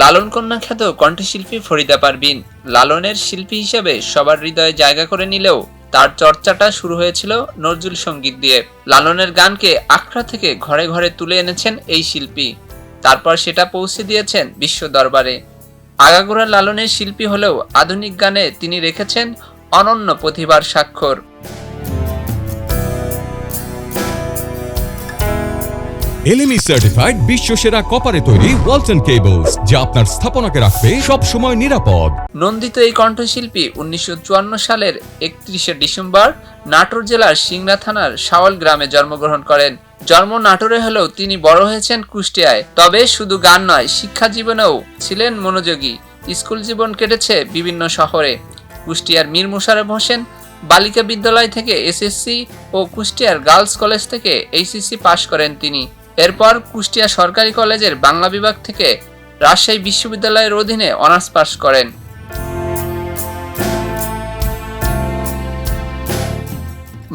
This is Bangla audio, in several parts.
লালন কন্যা খ্যাত কণ্ঠশিল্পী ফরিদা পারবিন লালনের শিল্পী হিসেবে সবার হৃদয়ে জায়গা করে নিলেও তার চর্চাটা শুরু হয়েছিল নজরুল সংগীত দিয়ে। লালনের গানকে আখড়া থেকে ঘরে ঘরে তুলে এনেছেন এই শিল্পী। তারপর সেটা পৌঁছে দিয়েছেন বিশ্ব দরবারে। আগাগোড়া লালনের শিল্পী হলেও আধুনিক গানে তিনি রেখেছেন অনন্য প্রতিভার স্বাক্ষর। এলএমই সার্টিফাইড বিশ্ব সেরা কপারে তৈরি ওয়ালটন কেবলস যা আপনার স্থাপনাকে রাখবে সব সময় নিরাপদ। নন্দিত এই কণ্ঠশিল্পী উনিশশো চুয়ান্ন সালের একত্রিশে ডিসেম্বর নাটোর জেলার সিংড়া থানার শাওয়াল গ্রামে জন্মগ্রহণ করেন। জন্ম নাটোরে হলেও তিনি বড় হয়েছেন কুষ্টিয়ায়, তবে শুধু গান নয়, শিক্ষা জীবনেও ছিলেন মনোযোগী। স্কুল জীবন কেটেছে বিভিন্ন শহরে। কুষ্টিয়ার মীর মুশারফ হোসেন বালিকা বিদ্যালয় থেকে এসএসসি ও কুষ্টিয়ার গার্লস কলেজ থেকে এইচএসসি পাশ করেন তিনি। এরপর কুষ্টিয়া সরকারি কলেজের বাংলা বিভাগ থেকে রাজশাহী বিশ্ববিদ্যালয়ের অধীনে অনার্স পাশ করেন।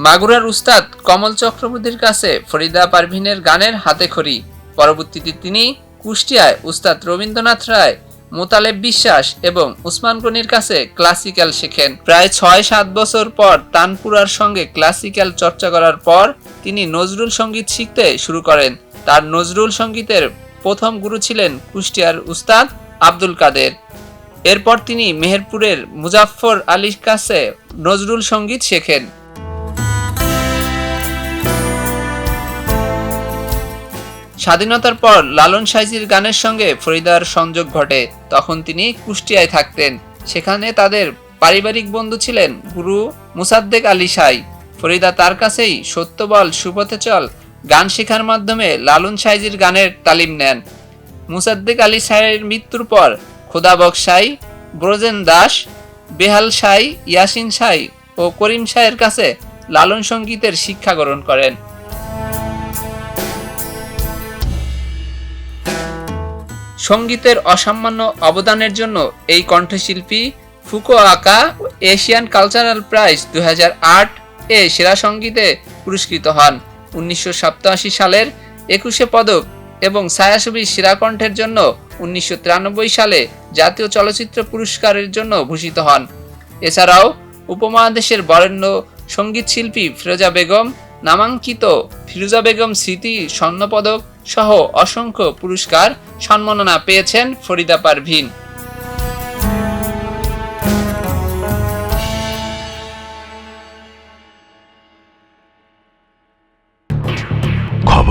মাগুরার উস্তাদ কমল চক্রবর্তীর কাছে ফরিদা পারভিনের গানের হাতেখড়ি পরবর্তীতে তিনি কুষ্টিয়ায় উস্তাদ রবীন্দ্রনাথ রায়, মোতালেব বিশ্বাস এবং উসমান গনির কাছে ক্লাসিক্যাল শেখেন। প্রায় ছয় সাত বছর পর তানপুরার সঙ্গে ক্লাসিক্যাল চর্চা করার পর তিনি নজরুল সংগীত শিখতে শুরু করেন। তার নজরুল সঙ্গীতের প্রথম গুরু ছিলেন কুষ্টিয়ার উস্তাদ আব্দুল কাদের। এরপর তিনি মেহেরপুরের মুজাফফর আলীর কাছে নজরুল সংগীত শেখেন। স্বাধীনতার পর লালন সাইজির গানের সঙ্গে ফরিদার সংযোগ ঘটে। তখন তিনি কুষ্টিয়ায় থাকতেন। সেখানে তাদের পারিবারিক বন্ধু ছিলেন গুরু মুসাদ্দেক আলী সাই। ফরিদা তার কাছেই সত্যবল সুপথে চল গান শেখার মাধ্যমে লালন সাইজির গানের তালিম নেন। মুসাদ্দেক আলী সাইয়ের মৃত্যুর পর খোদাবক সাই, ব্রজেন দাস, বেহাল সাই, ইয়াসিন সাই ও করিম সাইয়ের কাছে লালন সঙ্গীতের শিক্ষা গ্রহণ করেন। সঙ্গীতের অসামান্য অবদানের জন্য এই কণ্ঠশিল্পী ফুকো আকা এশিয়ান কালচারাল প্রাইজ দু হাজার আট এ সেরা সঙ্গীতে পুরস্কৃত হন। উনিশশো সাতাশি সালের একুশে পদক এবং ছায়াছবি সেরা কণ্ঠের জন্য উনিশশো তিরানব্বই সালে জাতীয় চলচ্চিত্র পুরস্কারের জন্য ভূষিত হন। এছাড়াও উপমহাদেশের বরেণ্য সংগীত শিল্পী ফিরোজা বেগম, নামাঙ্কিত ফিরোজা বেগম স্মৃতি স্বর্ণপদক সহ অসংখ্য পুরস্কার সম্মাননা পেয়েছেন ফরিদা পারভিন।